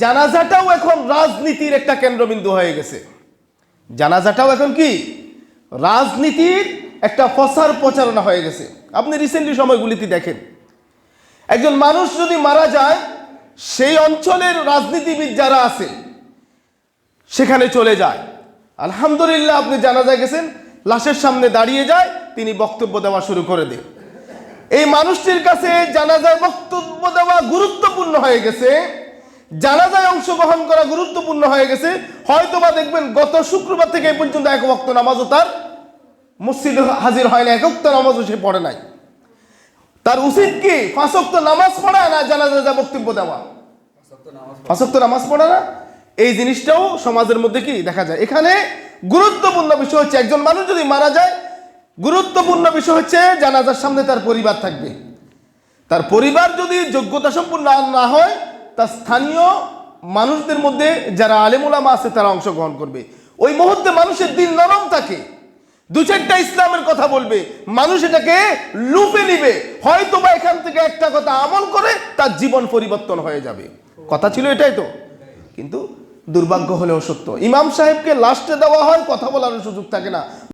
জানাজাটাও এখন রাজনীতির একটা কেন্দ্রবিন্দু হয়ে গেছে। জানাজাটাও এখন কি? রাজনীতির একটা ফসার প্রচারণা হয়ে গেছে। আপনি রিসেন্টলি সময়গুলিতে দেখেন, একজন মানুষ যদি মারা যায়, সেই অঞ্চলের রাজনীতিবিদ যারা আছে, সেখানে চলে যায়। আলহামদুলিল্লাহ, আপনি জানাজায় গেছেন, লাশের সামনে দাঁড়িয়ে যায়, তিনি বক্তব্য দেওয়া শুরু করে দেন। এই মানুষটির কাছে জানাজার বক্তব্য দেওয়া গুরুত্বপূর্ণ হয়ে গেছে। জানাজায় অংশগ্রহণ করা গুরুত্বপূর্ণ হয়ে গেছে। হয়তোবা দেখবেন গত শুক্রবার থেকে এই পর্যন্ত এক বক্ত নামাজও তার মসজিদে হাজির হয় না একক নামাজও সে পড়ে নাই। তার উচিত কি ফাঁসক্ত নামাজ পড়া না জানাজা যা বক্তব্য দেওয়া? ফাঁসক্ত নামাজ পড়া না? এই জিনিসটাও সমাজের মধ্যে কি দেখা যায়? এখানে গুরুত্বপূর্ণ বিষয় হচ্ছে একজন মানুষ যদি মারা যায়, গুরুত্বপূর্ণ বিষয় হচ্ছে জানাজার সামনে তার পরিবার থাকবে। তার পরিবার যদি যোগ্যতা সম্পূর্ণ না হয় তার স্থানীয় মানুষদের মধ্যে যারা আলেমুলামা আছে, তারা অংশগ্রহণ করবে। ওই মুহূর্তে মানুষের দিন নরম থাকে। দু চারটা ইসলামের কথা বলবে। মানুষ এটাকে লুপে নিবে। হয়তো বা এখান থেকে একটা কথা আমল করে তার জীবন পরিবর্তন হয়ে যাবে। কথা ছিল এটাই তো। কিন্তু দুর্ভাগ্য হলেও সত্য। ইমাম সাহেবকে লাস্টে দেওয়া হয়, কথা বলার সুযোগ থাকে না।